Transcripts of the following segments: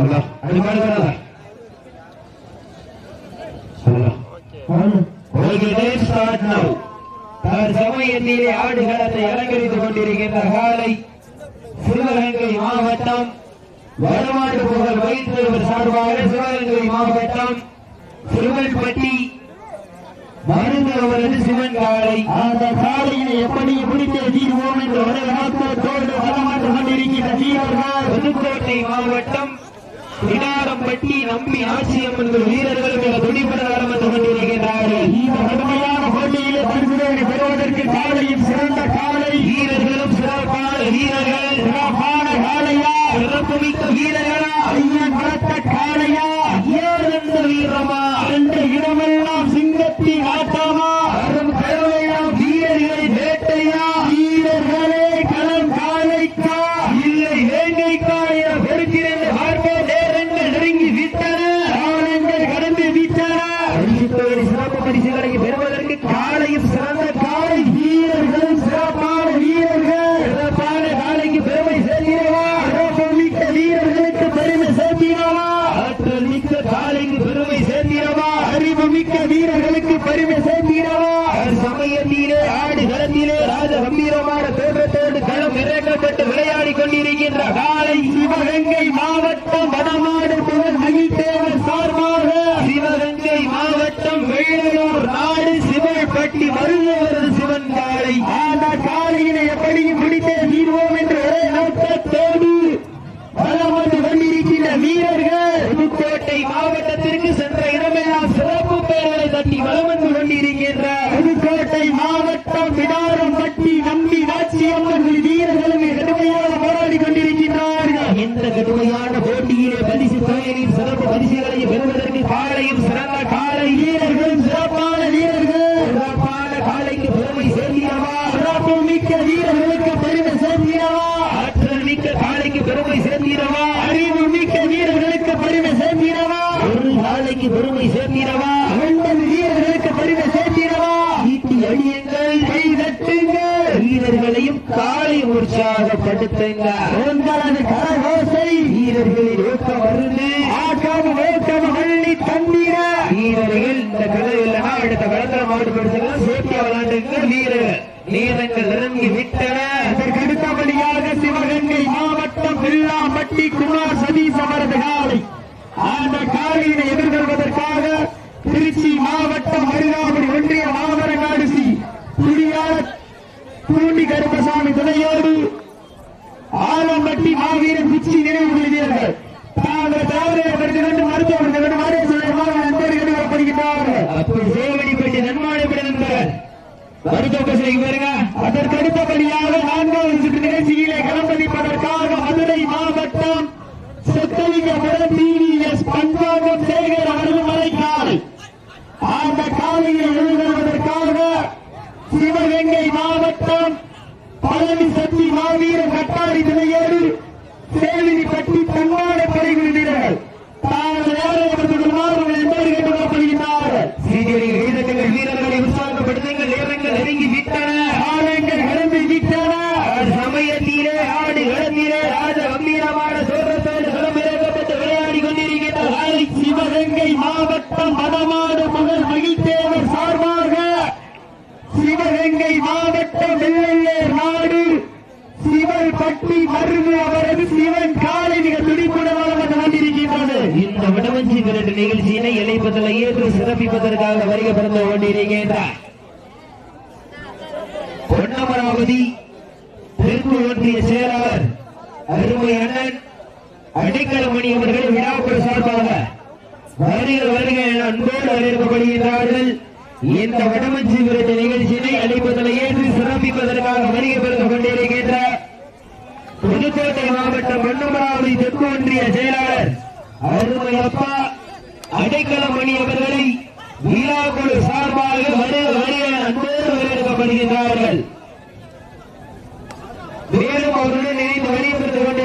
அல்வா ஆடுகளத்தை அலங்கரித்துக் கொண்டிருக்கின்ற காலை சிவகங்கை மாவட்டம் புகழ் சார்பாக சிவகங்கை மாவட்டம் சிறுவன்பட்டி மருந்து அவரது சிவன் காலை அந்த காலையினை எப்படி பிடித்தே தீர்வோம் என்று ஒரே நோக்கத்தோடு வளமாட்டு புதுக்கோட்டை மாவட்டம் பிடாரம்பட்டி நம்பி ஆட்சியம்மன் வீரர்கள் மிக துடிப்பட வந்து கொண்டிருக்கின்றார்கள் இந்த கடுமையான போட்டியிலே பரிசுகளை பெறுவதற்கு காலையும் சிறந்த காலை வீரர்களும் சிறப்பான வீரர்கள். சிறப்பான காலையா சிறப்புமிக்க வீரர்களா? ஐயன் வளர்த்த காலையா ஏழெந்த வீரமா அந்த இடமெல்லாம் சிங்கத்தின் ஆட்டமா அரும் கடவுளெல்லாம் வீரர்களின் வேட்டையா வீரர்களே களம் காலைக்கா இல்லை வேங்கைக்கா என பெருக்கிறேன் பார்ப்போம் நேரங்கள் நெருங்கி விட்டன காலங்கள் கடந்து விட்டன பரிசுத்தோடு சிறப்பு பரிசுகளை பெறுவதற்கு காலையும் சிறந்த காலை வீரர்களும் சிறப்பான வீரர்கள் சிறப்பான காலைக்கு பெருமை சேர்க்கிறவா சிறப்புமிக்க வீரர்களுக்கு பெருமை சேர்த்தினவா ஆற்றல் மிக்க காலைக்கு பெருமை சேர்க்கிறவா அறிவு மிக்க வீரர்களுக்கு பெருமை சேர்த்தினவா சமயத்திலே ஆடு களத்திலே ராஜ கம்பீரமான தோற்றத்தோடு களம் இறக்கப்பட்டு விளையாடி கொண்டிருக்கின்ற காலை சிவகங்கை மாவட்டம் வடமாடு புகழ் மகிழ்த்தேவர் சார்பாக சிவகங்கை மாவட்டம் வேலூர் நாடு சிவல்பட்டி மருதவரது சிவன் காலை. அந்த காலையினை எப்படியும் பிடித்தே தீர்வோம் என்று ஒரே நோக்கத்தோடு வலம் வந்து கொண்டிருக்கின்ற வீரர்கள் புதுக்கோட்டை மாவட்டத்திற்கு சென்ற இடமெல்லாம் சிறப்பு பெயர்களை தட்டி வலம் வந்து கொண்டிருக்கின்ற புதுக்கோட்டை மாவட்டம் பிடாரம்பட்டி நம்பி நாச்சியம்மன் வீரர்களும் கடுமையாக போராடி கொண்டிருக்கின்றார்கள். இந்த கடுமையான போட்டியிலே பரிசு தொகையின் சிறப்பு பரிசுகளை பெறுவதற்கு காலையும் சிறந்த காலை வீரர்களும் சிறப்பான வீரர்கள் சிறப்பான காலைக்கு பெருமை சேர்க்கிறவா சிறப்பு மிக்க வீரர்களுக்கு பெருமை சேர்க்கிறவா ஆற்றல் மிக்க காலைக்கு பெருமை சேர்க்கிறவா அறிவு மிக்க வீரர்களுக்கு பெருமை சேர்க்கிறவா ஒரு காலைக்கு பெருமை சேர்க்கிறவா ஒன்பது வீரர்களுக்கு பெருமை சேர்க்கிறவா ஈட்டி அடியுங்கள் கை தட்டுங்கள் வீரர்களையும் காலை உற்சாகப்படுத்துங்க உங்களது கரகோசை வீரர்களின் ஊக்கம் வருது ஆக்கம் ஓக்கம் வள்ளி தந்திர வீரர்கள் இந்த கலை இல்லைன்னா அடுத்த மாவட்ட சேஃப்டியா விளையாண்டுங்க வீரர்கள். நேரங்கள் நெருங்கி விட்டன. மருத்துவ பாருங்க அதற்கு நான்காவது சுற்று நிகழ்ச்சியிலே களம்பதிப்பதற்காக மதுரை மாவட்டம் பஞ்சாபம் சேகர் அவர்கள் மலைக்காலை அந்த காலையை எழுதுவதற்காக சிவகங்கை மாவட்டம் பழனி சக்தி மாவீர கட்டாரி துணையோடு சேவினிப்பட்டி தன்மான படைகள் வீரர்கள் தாங்கள் ஏழைப்படுத்துமாறு என்பதை கேட்டுக்கொள்ளப்படுகிறார்கள் சீரியலில் வீரர்கள் வீரர்களை உற்சாகப்படுத்துங்கள் நேரங்கள் நெருங்கி விட்டன காலங்கள் கடந்து விட்டன சமயத்திலே ஆடு களத்திலே ராஜ கம்பீரமான தோற்றத்தோடு களம் இறக்கப்பட்டு விளையாடி கொண்டிருக்கின்ற சிவகங்கை மாவட்டம் வடமாடு புகழ் மகிழ்த்தேவர் சார்பாக சிவகங்கை மாவட்டம் வெள்ளையர் நாடு சிவன் பட்டி மருது அவரது சிவன் காலை மிக துடிப்புடன் கொண்டிருக்கின்றது. இந்த வடவஞ்சி விரட்டு நிகழ்ச்சியினை இழைப்பதில் ஏற்று சிறப்பிப்பதற்காக வருகை பிறந்து கொண்டிருக்கின்றார். பொன்னமராவதி தெற்கு ஒன்றிய செயலாளர் அருமை அண்ணன் அடிக்கலமணி அவர்கள் விழாக்குழு சார்பாக வருகிற வருக அன்போடு வரவேற்கப்படுகின்றார்கள். இந்த வடமஞ்சி விருது நிகழ்ச்சியினை அழைப்பதில் ஏற்று சிறப்பிப்பதற்காக வருகை பிறந்து கொண்டிருக்கின்ற புதுக்கோட்டை மாவட்டம் பொன்னமராவதி தெற்கு ஒன்றிய செயலாளர் அருமை அப்பா அடைக்கலமணி அவர்களை விழாக்குழு சார்பாக வருகிற வருக அன்போடு வரவேற்கப்படுகின்றார்கள்.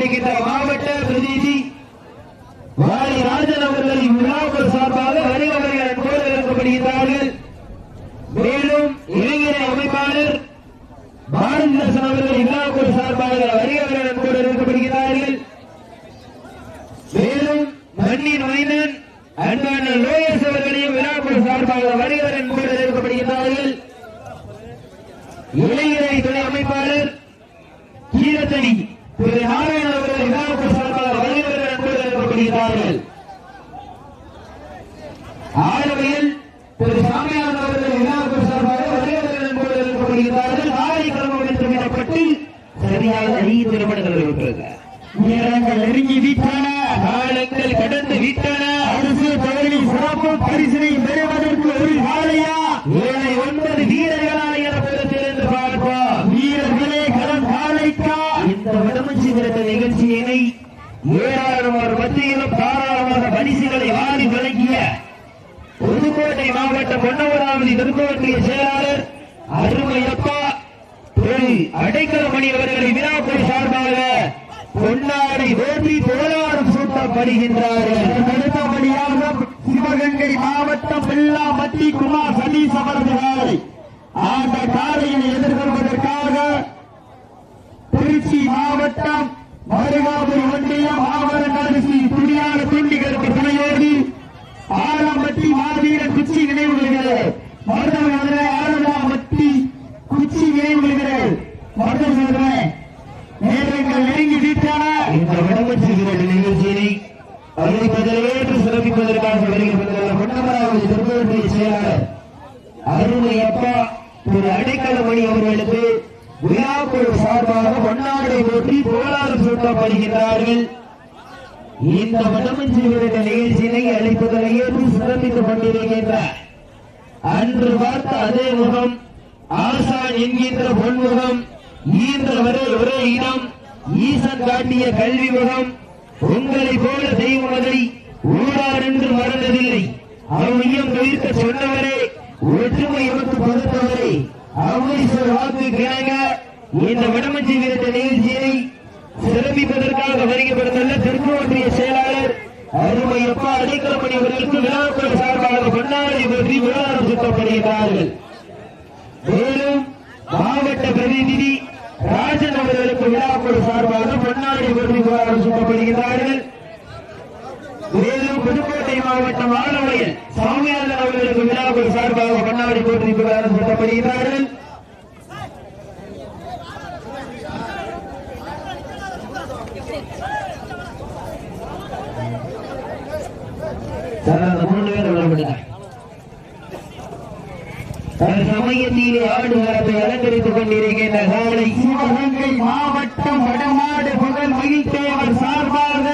வெளிப்படுத்திக் மாவட்ட பிரதிநிதி வாரி ராஜன் அவர்கள் இவ்விழாவுக்கு சார்பாக வருக வருக அன்போடு வரவேற்கப்படுகின்றார்கள் மேலும் இளைஞர் அமைப்பாளர் பாரதிதாசன் அவர்கள் இவ்விழாவுக்கு சார்பாக வருக வருக அன்போடு வரவேற்கப்படுகிறார்கள் மேலும் அன்பான லோயர்ஸ் அவர்களையும் விழாவுக்கு சார்பாக வருகிறார் என்பது அறிவிக்கப்படுகின்றார்கள் இளைஞரை துணை அமைப்பாளர் கீரத்தடி திரு நாராயணன் அவர்கள் விழாக்குழு சார்பாக வருகிறார் என்பது அறிவிக்கப்படுகின்றார்கள் ஆளுமையில் திரு சாமியார் அவர்கள் விழாக்குழு சார்பாக வருகிறார் என்பது அறிவிக்கப்படுகின்றார்கள் ஆலை கிரமம் என்று விடப்பட்டு சரியாக ஐந்து நிமிடங்கள் இருக்கிறது நேரங்கள் நெருங்கி வீட்டான காலங்கள் கடந்து விட்டன அரசு பதவி சிறப்பு பரிசினை பெறுவதற்கு ஒரு காலையா ஏழை ஒன்பது வீரர்களால் எனப்படுத்திருந்து பார்ப்போம் வீரர்களே களம் காலைக்கா இந்த விடமஞ்சி திரட்ட நிகழ்ச்சியினை ஏராளமார் மத்தியிலும் தாராளமாக பரிசுகளை வாரி வழங்கிய புதுக்கோட்டை மாவட்ட பொன்னவராமதி திருக்கோட்டிய செயலாளர் அருமையப்பா திரு அடைக்கலமணி அவர்களை விழாக்குழு சார்பாக பொன்னாடை வேண்டி போராடும் சூட்டப்படுகின்றார்கள் அடுத்தபடியாக சிவகங்கை மாவட்டம் வெள்ளாமட்டி குமார் சதீஷ் அவரது ஆண்ட அந்த எதிர்கொள்வதற்காக திருச்சி மாவட்டம் மருகாபுரி ஒன்றியம் மாவட்ட அரிசி துணியான துண்டிகளுக்கு துணையோடு ஆலம்பட்டி மாவீர குச்சி நினைவு கொள்கிறது மருதவர்கள் ஆலம்பட்டி குச்சி நினைவு கொள்கிறது மருதவர்கள் நேரங்கள் நெருங்கி விட்டன இந்த விடமஞ்சி விரட்டு நிகழ்ச்சியினை அறிவிப்பதற்கேற்று சிறப்பிப்பதற்காக வருகின்ற பொன்னமராவதி திருக்கோட்டிய செயலாளர் அருமை அப்பா திரு அடைக்கலமணி அவர்களுக்கு விழாக்குழு சார்பாக பொன்னாடை போற்றி புகழாரம் சூட்டப்படுகின்றார்கள் இந்த வடமஞ்சி விரட்ட நிகழ்ச்சியினை அளிப்பதை ஏற்று சிறப்பித்துக் கொண்டிருக்கின்ற அன்று பார்த்த அதே முகம் ஆசான் என்கின்ற பொன்முகம் ஈன்ற வரை ஒரே இடம் ஈசன் காட்டிய கல்வி முகம் உங்களை போல செய்வதை ஊரார் என்று மறந்ததில்லை. அவ்வியம் தவிர்க்க சொன்னவரே ஒற்றுமை எமக்கு பகுத்தவரே அவரை வாக்கு கிணங்க இந்த வடமஞ்சி விரட்ட நிகழ்ச்சியை சிறப்பிப்பதற்காக வருகப்படுத்துள்ள திருக்கோட்டிய செயலாளர் அருமையப்பா அடைக்கலப்படி அவர்களுக்கு விழாக்கள் சார்பாக கொண்டாடி பற்றி விழாரம் சுத்தப்படுகிறார்கள். மேலும் மாவட்ட பிரதிநிதி ராஜன் அவர்களுக்கு விழாக்குழு சார்பாக பொன்னாடி பற்றி விழாரம் சுத்தப்படுகிறார்கள். மேலும் புதுக்கோட்டை மாவட்டம் ஆலவயல் சாமியாளர் அவர்களுக்கு விழாக்குழு சார்பாக பொன்னாடி பற்றி விழாரம் சுத்தப்படுகிறார்கள். அந்த மூணு பேரை விடப்படுங்க சமயத்திலே ஆடுகளத்தை அலங்கரித்துக் கொண்டிருக்கின்ற காலை சிவகங்கை மாவட்டம் வடமாடு புகழ் மகிழ்த்தேவர் சார்பாக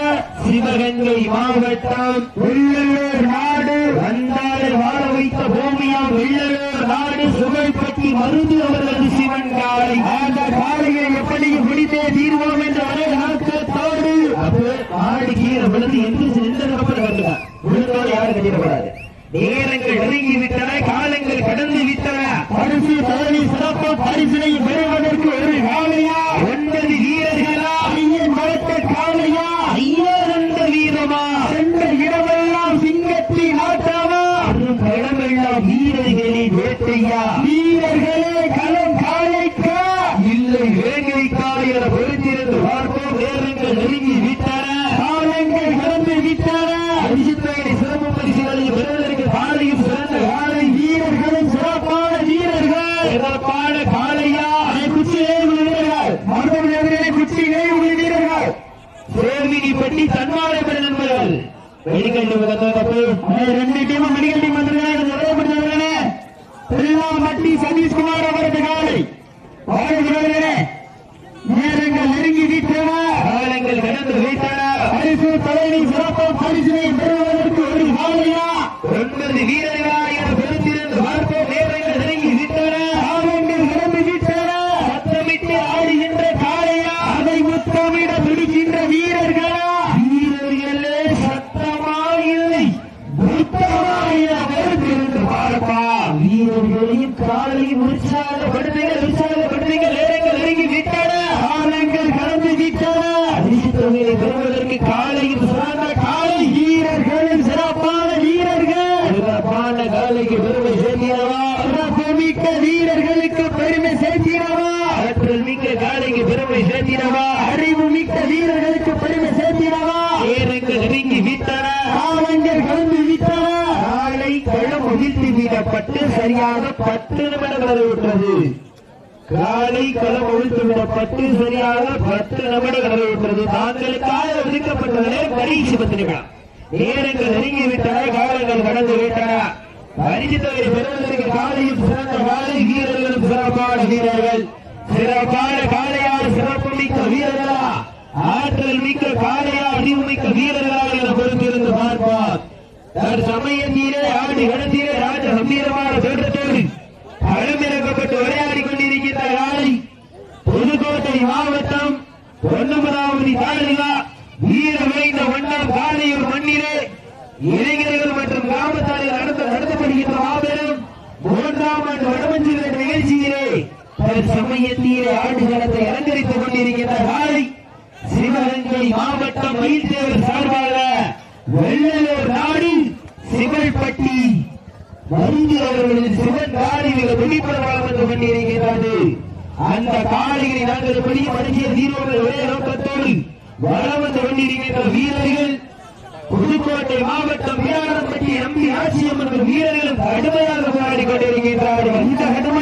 சிவகங்கை மாவட்டம் வெள்ளலூர் நாடு வந்தாரை வாழ வைத்த பூமியாம் வெள்ளலூர் நாடு சுவைப்பட்டி மருது அவர்களது சிவன் காலை. அந்த காலையை எப்படியும் பிடித்தே தீர்வோம் என்ற ஒரே நோக்கத்தோடு அப்போ ஆடு கீழே விழுந்து எந்திரிச்சு நின்று கப்பல் வந்துங்க விழுந்தோடு யாரும் கட்டிடக்கூடாது. நேரங்கள் நெருங்கி விட்டன காலங்கள் கடந்து விட்டன. பரிசு பதவி சிறப்பு பரிசினை பெறும் ஒரு காலையா ஒன்பது வீரர்களா ஐயன் மரத்த காலையா ஐயா ரெண்ட வீரமா சென்ற இடமெல்லாம் சிங்கத்தின் ஆட்டமா அரும் களமெல்லாம் வீரர்களின் வேட்டையா வீரர்களே களம் காலைக்கா இல்லை வேங்கைக்கா என பொறுத்திருந்து பார்ப்போம் நேரங்கள் நெருங்கி விட்டன காலங்கள் கடந்து விட்டன பரிசுத்தகனை சிறப்பு பரிசுகளை பெறுவதற்கு காலையும் சிறந்த காலை வீரர்களும் சிறப்பான வீரர்கள் சிறப்பான காலையா அதை குச்சி நினைவு வீரர்கள் மருத்துவ குச்சி நினைவு வீரர்கள் சேமினிப்பட்டி தன்மாலைப்பட மெடிக்கல் டீம் தப்பு அதை ரெண்டு டீமும் மெடிக்கல் டீம் வந்திருக்காங்க நிறைவேற்றவர்களே பெல்லாமட்டி வீரர்களுக்கு பெருமை சேர்த்தினவா ஆற்றல் மிக்க காலைக்கு பெருமை சேர்த்தினவா அறிவு மிக்க வீரர்களுக்கு பெருமை சேர்த்தினவா நேரங்கள் நெருங்கி விட்டன. காலங்கள் கிளம்பி காலை களம் உதிர்த்து விடப்பட்டு சரியாக பத்து நிமிடம் நிறைவுற்றது காலை களம் ஒழித்து விடப்பட்டு சரியாக பத்து நிமிடம் நிறைவுற்றது தாங்களுக்காக ஒதுக்கப்பட்டவர்களே கடைசி பத்து நிமிடம். நேரங்கள் நெருங்கி விட்டன காலங்கள் கடந்து விட்டன. பரிசு பெறுவதற்கு காலையும் சிறந்த காலை வீரர்களும் சிறப்பான வீரர்கள். சிறப்பான காலையால் சிறப்பு மிக்க வீரர்களா? ஆற்றல் மிக்க காலையா அறிவு மிக்க வீரர்களா என பொறுத்திருந்து பார்ப்பார். தற்சமயத்திலே ஆடி கடத்திலே ராஜ கம்பீரமான தோற்றத்தோடு களமிறக்கப்பட்டு விளையாடி கொண்டிருக்கின்ற காலை புதுக்கோட்டை மாவட்டம் ஒன்பதாவது தாலுகா வீர விளைந்த வண்ணம் காலையூர் மண்ணிலே இளைஞர்கள் தற்சமயத்திலே ஆடுகளத்தை அலங்கரித்துக் கொண்டிருக்கின்ற காலை சிவகங்கை மாவட்டம் மயில்தேவர் சார்பாக வெள்ளலூர் நாடு சிவல்பட்டி. வந்து அவர்களின் சிவன் காளி மிக துடிப்பதாக வந்து கொண்டிருக்கிறது அந்த காளிகளை நாங்கள் வெளியே மனுஷிய தீர்வுகள் ஒரே நோக்கத்தோடு வளம் வந்து கொண்டிருக்கின்ற வீரர்கள் புதுக்கோட்டை மாவட்டம் வீராணப்பட்டி எம்பி ஆட்சியம் என்ற வீரர்களும் கடுமையாக போராடி கொண்டிருக்கின்றார்கள். இந்த கடுமை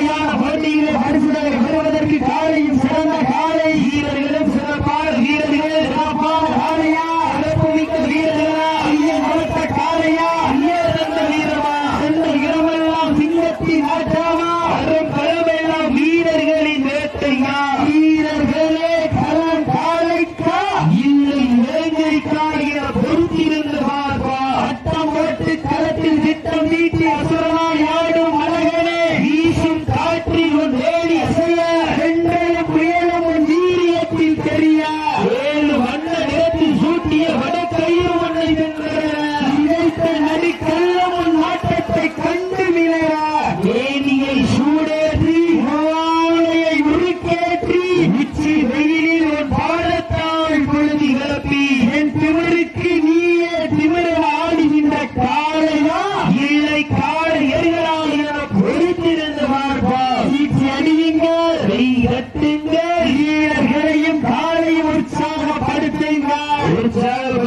Good job.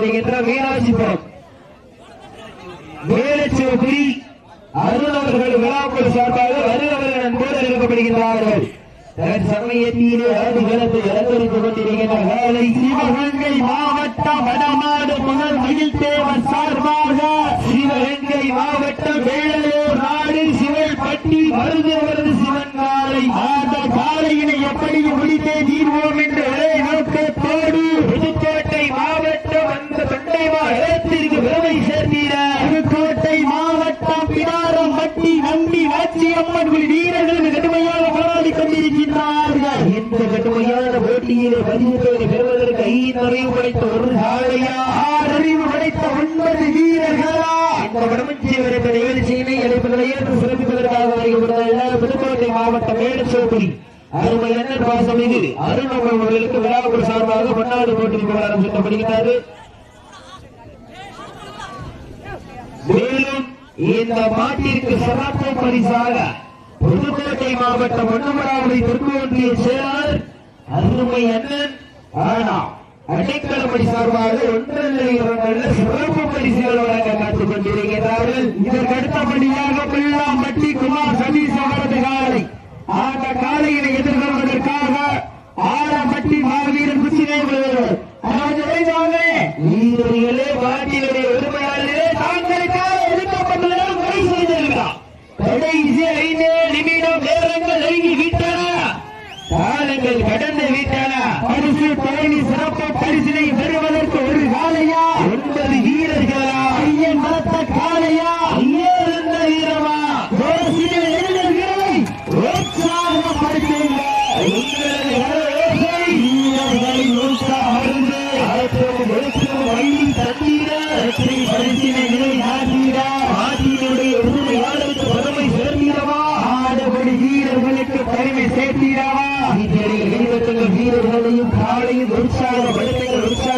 வெளியே மீனாட்சிபுரம். வேலச்சிவபுரி அருள் அவர்கள் சார்பாக வருகிறவர்கள் அன்போடு அழைக்கப்படுகின்றார்கள். சமயத்திலே அலங்கரித்துக் கொண்டிருக்கின்ற வேலை சிவகங்கை மாவட்டம் வடமாடு முதல் மயில் தேவர் சார்பாக சிவகங்கை மாவட்டம் வேலூர் நாடு சிவல்பட்டி வருகிறவரது சிவன் காலை. அந்த காலையினை எப்படி முடித்தே தீர்வோம் என்று நோக்கத்தோடு இடத்திற்கு பெருமை புதுக்கோட்டை மாவட்டம் பிடாரம் பட்டி நம்பி வாச்சியம்மன் குழு வீரர்கள் கடுமையாக போராடி கொண்டிருக்கின்றார்கள். இந்த கடுமையான போட்டியிலே பரிசுகளை பெறுவதற்கு ஐந்து அறிவு படைத்த ஒரு சாலையா படைத்த ஒன்பது வீரர்களா? இந்த வடமஞ்சியவர் என்ற நிகழ்ச்சியினை அழைப்புகளை ஏற்று சிறப்பிப்பதற்காக வருகின்ற எல்லாரும் புதுக்கோட்டை மாவட்டம் மேலச்சோப்படி அருமை அண்ணன் பாசமிகு அருண் அவர்களுக்கு விழாவுக்கு சார்பாக பொன்னாடு போட்டி புகழாரம் சொல்லப்படுகிறாரு மேலும் இந்த மாட்டிற்கு சிறப்பு பரிசாக புதுக்கோட்டை மாவட்டம் ஒன்னமராவதி தெற்கு ஒன்றிய செயலாளர் அருமை அண்ணன் ஆனா அடைக்கலப்படி சார்பாக ஒன்றல்ல இரண்டல்ல சிறப்பு பரிசுகள் வழங்க காத்துக் கொண்டிருக்கிறார்கள். இதற்கு அடுத்தபடியாக பிள்ளாம்பட்டி குமார் சதீஷ் அவரது காலை. அந்த காலையினை எதிர்கொள்வதற்காக ஆலம்பட்டி மாவீரன் குச்சினை அதாவது விரைவாகவே அவர்கள் கடந்து விட்டன பரிசு பயணி சிறப்பு பரிசினை பெறுவதற்கு ஒரு காலையா ஒன்பது வீரர்களா? ஐயன் வளர்த்த காலையா ஐயன் வீரமா? வீரர்களுக்கு பெருமை சேர்த்தீராவா ಸಂದರ್ಭದಲ್ಲಿ ಭಾರಿ ನಿರುತ್ಸಾಹದ ಬಡತನ ನಿರುತ್ಸಾಹ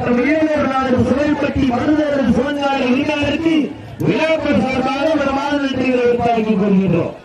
மற்றும் ஈழநாடு சுழல்பட்டி மருந்தவரது சுமந்தாளர் இளைஞர்களுக்கு விழாக்கள் சார்பாக ஒரு மாநிலத்தில் வழங்கிக் கொள்கின்றோம்.